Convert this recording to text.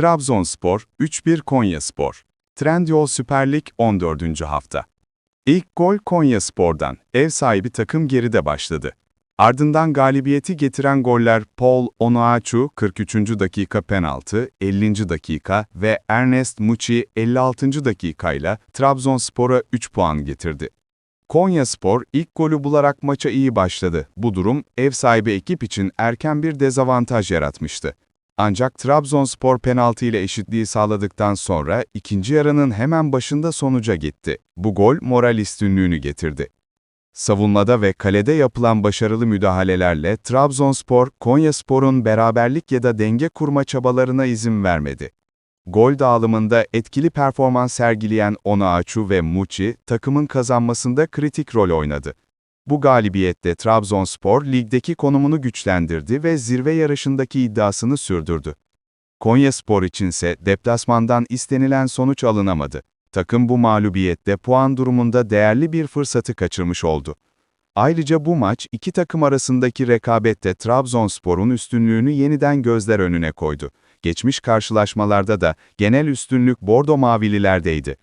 Trabzonspor 3-1 Konyaspor. Trendyol Süper Lig 14. hafta. İlk gol Konyaspor'dan. Ev sahibi takım geride başladı. Ardından galibiyeti getiren goller Paul Onuachu 43. dakika penaltı, 50. dakika ve Ernest Muçi 56. dakikayla Trabzonspor'a 3 puan getirdi. Konyaspor ilk golü bularak maça iyi başladı. Bu durum ev sahibi ekip için erken bir dezavantaj yaratmıştı. Ancak Trabzonspor penaltı ile eşitliği sağladıktan sonra ikinci yarının hemen başında sonuca gitti. Bu gol moral üstünlüğünü getirdi. Savunmada ve kalede yapılan başarılı müdahalelerle Trabzonspor, Konyaspor'un beraberlik ya da denge kurma çabalarına izin vermedi. Gol dağılımında etkili performans sergileyen Onaçu ve Muçi, takımın kazanmasında kritik rol oynadı. Bu galibiyette Trabzonspor, ligdeki konumunu güçlendirdi ve zirve yarışındaki iddiasını sürdürdü. Konyaspor içinse deplasmandan istenilen sonuç alınamadı. Takım bu mağlubiyette puan durumunda değerli bir fırsatı kaçırmış oldu. Ayrıca bu maç iki takım arasındaki rekabette Trabzonspor'un üstünlüğünü yeniden gözler önüne koydu. Geçmiş karşılaşmalarda da genel üstünlük Bordo Mavililerdeydi.